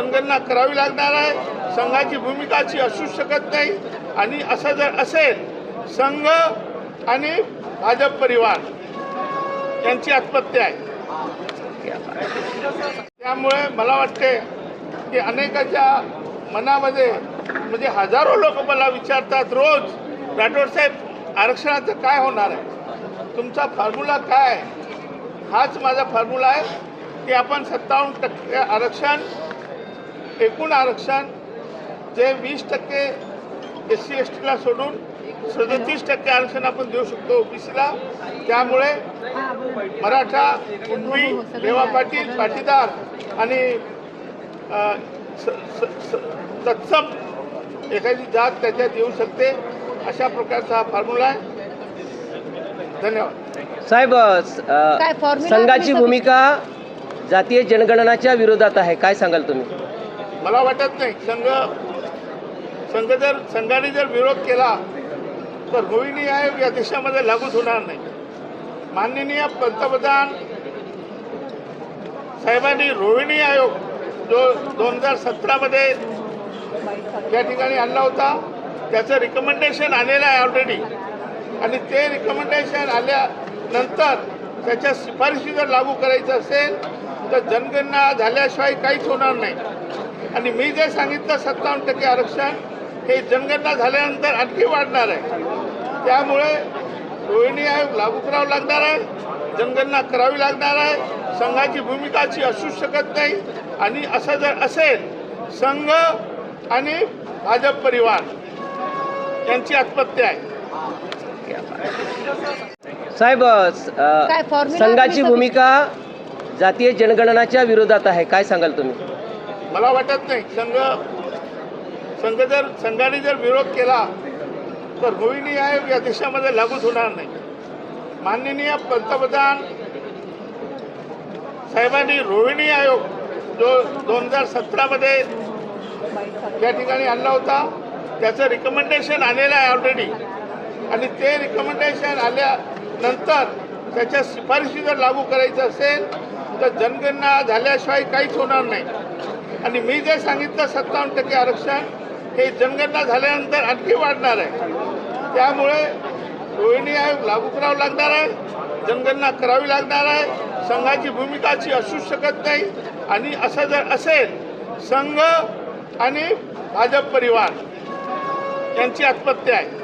करावी लागणार आहे. संघाची भूमिका अशी असू शकत नाही. आणि असं जर असेल संघ आणि भाजप परिवार यांची आत्महत्या आहे. त्यामुळे मला वाटते की अनेकाच्या मनामध्ये म्हणजे हजारो लोक मला विचारतात रोज राठोड साहेब आरक्षणाचं काय होणार आहे? तुमचा फॉर्म्युला काय हाच माझा फॉर्म्युला आहे की आपण सत्तावन्न टक्के आरक्षण एकूण आरक्षण जे वीस टक्के एस सी एस टीला सोडून सदतीस टक्के आरक्षण आपण देऊ शकतो ओबीसीला. त्यामुळे मराठा कुणबी देवा पाटील पाटीदार आणि अ, स- स- स- तत्सम एखादी जात त्याच्यात येऊ शकते अशा प्रकारचा हा फॉर्म्युला आहे. धन्यवाद. साहेब संघाची भूमिका जातीय जनगणनाच्या विरोधात आहे. काय सांगाल तुम्ही? मला वाटत नाही. संघ संघ जर संघाने जर विरोध केला तर रोहिणी आयोग या देशामध्ये लागूच होणार नाही. माननीय पंतप्रधान साहेबांनी रोहिणी आयोग जो दोन हजार सतरामध्ये या ठिकाणी आणला होता त्याचं रिकमेंडेशन आलेलं आहे ऑलरेडी आणि ते रिकमेंडेशन आल्यानंतर त्याच्या शिफारशी जर लागू करायचं असेल तर जनगणना झाल्याशिवाय काहीच होणार नाही. आणि मी जे सांगितलं सत्तावन्न टक्के आरक्षण हे जनगणना झाल्यानंतर आणखी वाढणार आहे. त्यामुळे रोहिणी आयोग लागू करावा लागणार आहे जनगणना करावी लागणार आहे. संघाची भूमिका अशी असू शकत नाही. आणि असं जर असेल संघ आणि भाजप परिवार यांची आत्महत्या आहे. साहेब संघाची भूमिका जातीय जनगणनाच्या विरोधात आहे. काय सांगाल तुम्ही? मला वाटत नाही. संघ संघ जर संघाने जर विरोध केला तर रोहिणी आयोग या देशामध्ये लागूच होणार नाही. माननीय पंतप्रधान साहेबांनी रोहिणी आयोग जो दोन हजार सतरामध्ये या ठिकाणी आणला होता त्याचं रिकमेंडेशन आलेलं आहे ऑलरेडी आणि ते रिकमेंडेशन आल्यानंतर त्याच्या शिफारशी जर लागू करायचं असेल तर जनगणना झाल्याशिवाय काहीच होणार नाही. आणि मी जे सांगितलं सत्तावन्न टक्के आरक्षण हे जनगणना झाल्यानंतर आणखी वाढणार आहे. त्यामुळे रोहिणी आयोग लागू करावा लागणार आहे जनगणना करावी लागणार आहे. संघाची भूमिका अशी असू शकत नाही. आणि असं जर असेल संघ आणि भाजप परिवार यांची आत्महत्या आहे.